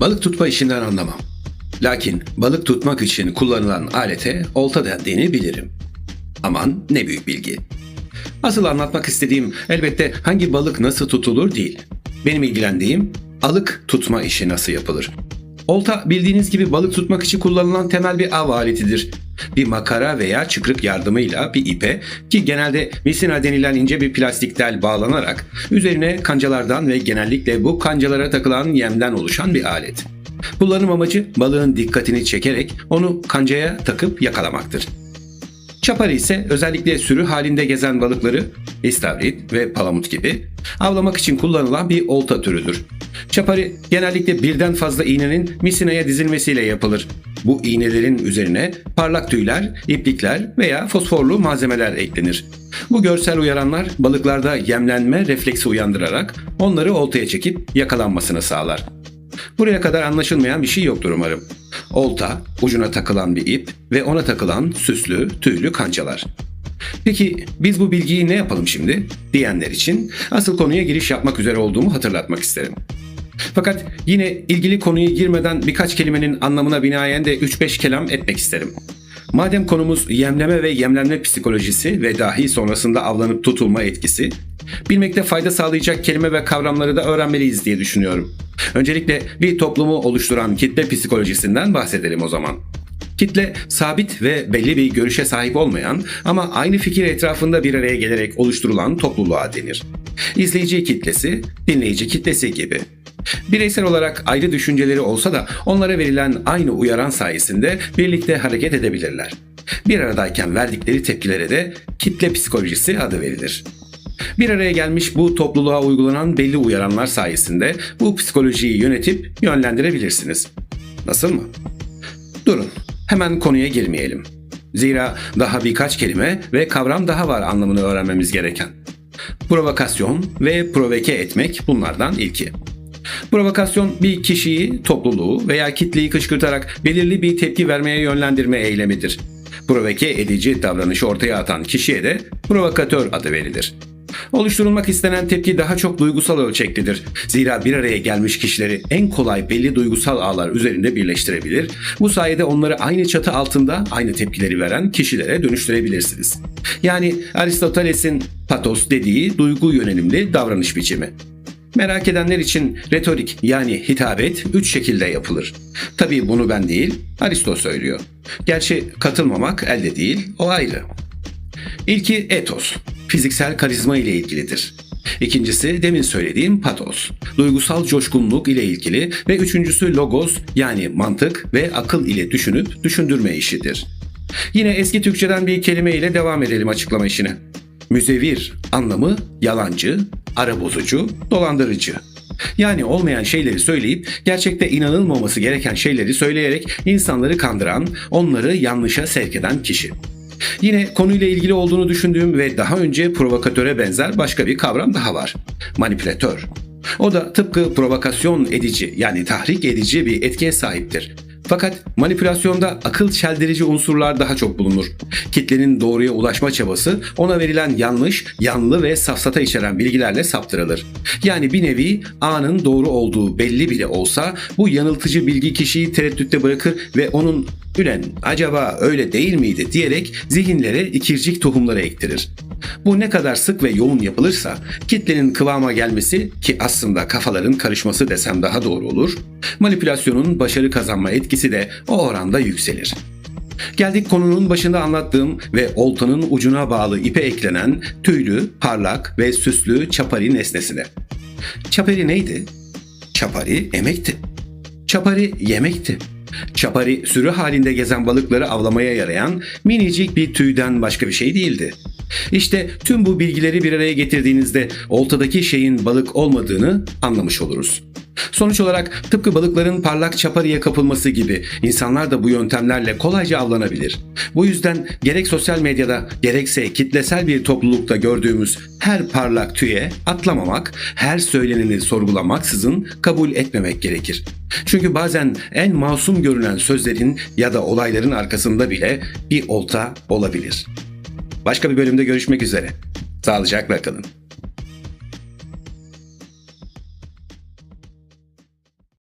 Balık tutma işinden anlamam. Lakin balık tutmak için kullanılan alete olta dendiğini bilirim. Aman ne büyük bilgi. Asıl anlatmak istediğim elbette hangi balık nasıl tutulur değil. Benim ilgilendiğim alık tutma işi nasıl yapılır. Olta bildiğiniz gibi balık tutmak için kullanılan temel bir av aletidir. Bir makara veya çıkrık yardımıyla bir ipe ki genelde misina denilen ince bir plastik tel bağlanarak üzerine kancalardan ve genellikle bu kancalara takılan yemden oluşan bir alet. Kullanım amacı balığın dikkatini çekerek onu kancaya takıp yakalamaktır. Çapari ise özellikle sürü halinde gezen balıkları, istavrit ve palamut gibi avlamak için kullanılan bir olta türüdür. Çapari genellikle birden fazla iğnenin misinaya dizilmesiyle yapılır. Bu iğnelerin üzerine parlak tüyler, iplikler veya fosforlu malzemeler eklenir. Bu görsel uyaranlar balıklarda yemlenme refleksi uyandırarak onları oltaya çekip yakalanmasını sağlar. Buraya kadar anlaşılmayan bir şey yoktur umarım. Olta, ucuna takılan bir ip ve ona takılan süslü, tüylü kancalar. Peki biz bu bilgiyi ne yapalım şimdi? Diyenler için asıl konuya giriş yapmak üzere olduğumu hatırlatmak isterim. Fakat yine ilgili konuya girmeden birkaç kelimenin anlamına binaen de 3-5 kelam etmek isterim. Madem konumuz yemleme ve yemlenme psikolojisi ve dahi sonrasında avlanıp tutulma etkisi, bilmekte fayda sağlayacak kelime ve kavramları da öğrenmeliyiz diye düşünüyorum. Öncelikle bir toplumu oluşturan kitle psikolojisinden bahsedelim o zaman. Kitle sabit ve belli bir görüşe sahip olmayan ama aynı fikir etrafında bir araya gelerek oluşturulan topluluğa denir. İzleyici kitlesi, dinleyici kitlesi gibi. Bireysel olarak ayrı düşünceleri olsa da onlara verilen aynı uyaran sayesinde birlikte hareket edebilirler. Bir aradayken verdikleri tepkilere de kitle psikolojisi adı verilir. Bir araya gelmiş bu topluluğa uygulanan belli uyaranlar sayesinde bu psikolojiyi yönetip yönlendirebilirsiniz. Nasıl mı? Durun, hemen konuya girmeyelim. Zira daha birkaç kelime ve kavram daha var anlamını öğrenmemiz gereken. Provokasyon ve provoke etmek bunlardan ilki. Provokasyon bir kişiyi, topluluğu veya kitleyi kışkırtarak belirli bir tepki vermeye yönlendirme eylemidir. Provoke edici davranışı ortaya atan kişiye de provokatör adı verilir. Oluşturulmak istenen tepki daha çok duygusal ölçeklidir. Zira bir araya gelmiş kişileri en kolay belli duygusal ağlar üzerinde birleştirebilir. Bu sayede onları aynı çatı altında aynı tepkileri veren kişilere dönüştürebilirsiniz. Yani Aristoteles'in patos dediği duygu yönelimli davranış biçimi. Merak edenler için retorik yani hitabet üç şekilde yapılır. Tabii bunu ben değil, Aristo söylüyor. Gerçi katılmamak elde değil, o ayrı. İlki etos, fiziksel karizma ile ilgilidir. İkincisi demin söylediğim patos, duygusal coşkunluk ile ilgili ve üçüncüsü logos yani mantık ve akıl ile düşünüp düşündürme işidir. Yine eski Türkçeden bir kelime ile devam edelim açıklama işine. Müzevir anlamı yalancı, ara bozucu, dolandırıcı. Yani olmayan şeyleri söyleyip gerçekte inanılmaması gereken şeyleri söyleyerek insanları kandıran, onları yanlışa sevk eden kişi. Yine konuyla ilgili olduğunu düşündüğüm ve daha önce provokatöre benzer başka bir kavram daha var. Manipülatör. O da tıpkı provokasyon edici yani tahrik edici bir etkiye sahiptir. Fakat manipülasyonda akıl çeldirici unsurlar daha çok bulunur. Kitlenin doğruya ulaşma çabası ona verilen yanlış, yanlı ve safsata içeren bilgilerle saptırılır. Yani bir nevi anın doğru olduğu belli bile olsa bu yanıltıcı bilgi kişiyi tereddütte bırakır ve onun Ülen acaba öyle değil miydi diyerek zihinlere ikircik tohumları ektirir. Bu ne kadar sık ve yoğun yapılırsa kitlenin kıvama gelmesi ki aslında kafaların karışması desem daha doğru olur, manipülasyonun başarı kazanma etkisi de o oranda yükselir. Geldik konunun başında anlattığım ve oltanın ucuna bağlı ipe eklenen tüylü, parlak ve süslü çapari nesnesine. Çapari neydi? Çapari emekti. Çapari yemekti. Çapari sürü halinde gezen balıkları avlamaya yarayan minicik bir tüyden başka bir şey değildi. İşte tüm bu bilgileri bir araya getirdiğinizde oltadaki şeyin balık olmadığını anlamış oluruz. Sonuç olarak tıpkı balıkların parlak çapariye kapılması gibi insanlar da bu yöntemlerle kolayca avlanabilir. Bu yüzden gerek sosyal medyada gerekse kitlesel bir toplulukta gördüğümüz her parlak tüye atlamamak, her söyleneni sorgulamaksızın kabul etmemek gerekir. Çünkü bazen en masum görünen sözlerin ya da olayların arkasında bile bir olta olabilir. Başka bir bölümde görüşmek üzere. Sağlıcakla kalın.